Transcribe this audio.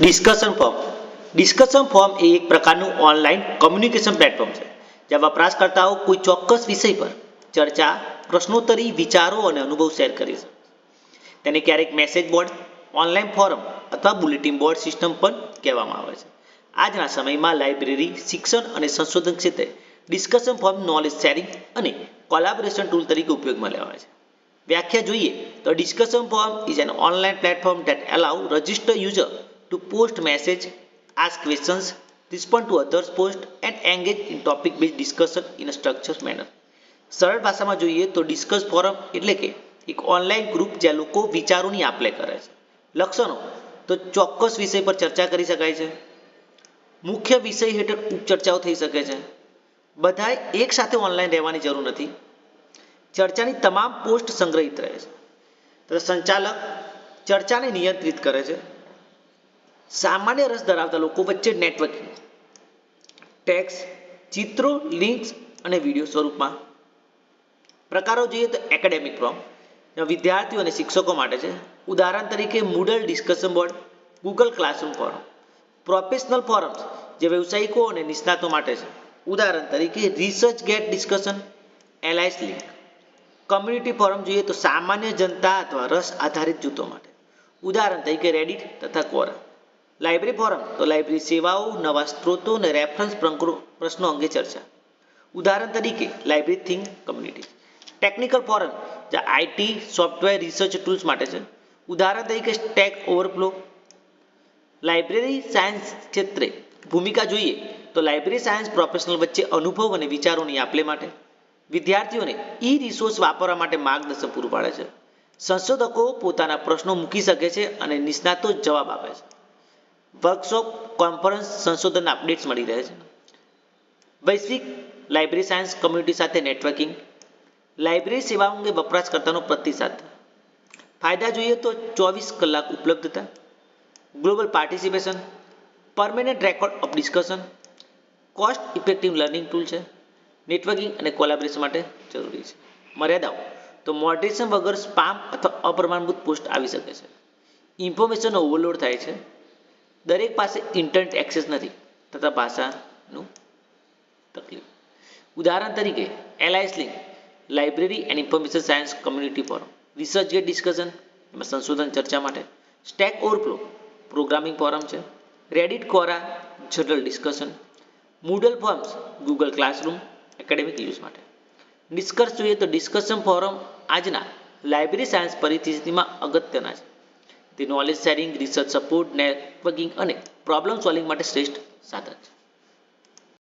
Discussion form discussion form એ એક પ્રકારનું ઓનલાઈન કમ્યુનિકેશન પ્લેટફોર્મ છે, જ્યાં વપરાશકર્તાઓ કોઈ ચોક્કસ વિષય પર ચર્ચા, પ્રશ્નોત્તરી, વિચારો અને અનુભવ શેર કરી શકે તેને ક્યારેક મેસેજ બોર્ડ ઓનલાઈન ફોરમ અથવા બુલેટિન બોર્ડ સિસ્ટમ પણ કહેવામાં આવે છે. આજના સમયમાં લાઇબ્રેરી શિક્ષણ અને સંશોધન ક્ષેત્રે ડિસ્કશન ફોર્મ નોલેજ શેરિંગ અને કોલાબોરેશન ટૂલ તરીકે ઉપયોગમાં લેવાય છે. વ્યાખ્યા જોઈએ તો discussion forum is an online platform that allow register user to post message, ask questions, respond to others post, and engage in topic based discussion in a structured manner. સરળ ભાષામાં જોઈએ તો ડિસ્કસ ફોરમ એટલે કે એક online group જ્યાં લોકો વિચારોની આપલે કરે છે. લક્ષણો, તો ચોક્કસ વિષય પર ચર્ચા કરી શકાય છે. મુખ્ય વિષય હેઠળ ઉપચર્ચાઓ થઈ શકે છે. બધાએ એક સાથે ઓનલાઈન રહેવાની જરૂર નથી. ચર્ચાની તમામ પોસ્ટ સંગ્રહિત રહે છે. સંચાલક ચર્ચાને નિયંત્રિત કરે છે. સામાન્ય રસ ધરાવતા લોકો વચ્ચે નેટવર્કિંગ ટેક્સ ચિત્રો લિંક્સ અને વીડિયો સ્વરૂપમાં. પ્રકારો જોઈએ તો એકેડેમિક ફોર્મ વિદ્યાર્થીઓ અને શિક્ષકો માટે છે. ઉદાહરણ તરીકે Moodle discussion board Google classroom forum professional forums જે વ્યવસાયિકો અને નિષ્ણાતો માટે છે. ઉદાહરણ તરીકે research gate discussion alliance link community forum જોઈએ તો સામાન્ય જનતા અથવા રસ આધારિત જૂથો માટે. ઉદાહરણ તરીકે રેડિટ તથા કોરા લાઇબ્રેરી ફોરમ તો લાઇબ્રેરી સેવાઓ, નવા સ્ત્રોતો અને રેફરન્સ પ્રશ્નો અંગે ચર્ચા. ઉદાહરણ તરીકે library think community technical forum જ્યાં આઈટી સોફ્ટવેર રિસર્ચ ટૂલ્સ માટે છે. ઉદાહરણ તરીકે સ્ટેક ઓવરફ્લો લાઇબ્રેરી સાયન્સ ક્ષેત્રે ભૂમિકા જોઈએ તો લાઇબ્રેરી સાયન્સ પ્રોફેશનલ વચ્ચે અનુભવ અને વિચારોની આપલે માટે વિદ્યાર્થીઓને ઈ રિસોર્સ વાપરવા માટે માર્ગદર્શન પૂરું પાડે છે. સંશોધકો પોતાના પ્રશ્નો મૂકી શકે છે અને નિષ્ણાતો જવાબ આપે છે. વર્કશોપ કોન્ફરન્સ સંશોધન અપડેટ્સ મળી રહે છે. વૈશ્વિક લાઇબ્રેરી સાયન્સ કમ્યુનિટી સાથે નેટવર્કિંગ લાઇબ્રેરી સેવાઓ અંગે વપરાશકર્તાનો પ્રતિસાદ. ફાયદા જોઈએ તો ચોવીસ કલાક ઉપલબ્ધતા global participation permanent record of discussion cost effective learning tool છે. નેટવર્કિંગ અને કોલાબરેશન માટે જરૂરી છે. મર્યાદાઓ. તો મોડરેશન વગર સ્પામ અથવા અપ્રમાણભૂત પોસ્ટ આવી શકે છે. ઇન્ફોર્મેશનનો ઓવરલોડ થાય છે. દરેક પાસે ઇન્ટરનેટ એક્સેસ નથી. તથા ભાષાનું તકલીફ. ઉદાહરણ તરીકે alliance link library and information science community forum research gate discussion એમાં સંશોધન ચર્ચા માટે સ્ટેક ઓવરફ્લો પ્રોગ્રામિંગ ફોરમ છે Reddit Quora general discussion Moodle forums Google Classroom academic use માટે. નિષ્કર્ષ જોઈએ તો ડિસ્કશન ફોરમ આજના લાઇબ્રેરી સાયન્સ પરિસ્થિતિમાં અગત્યના છે. તે knowledge sharing research support networking અને પ્રોબ્લેમ સોલ્વિંગ માટે શ્રેષ્ઠ સાધન છે.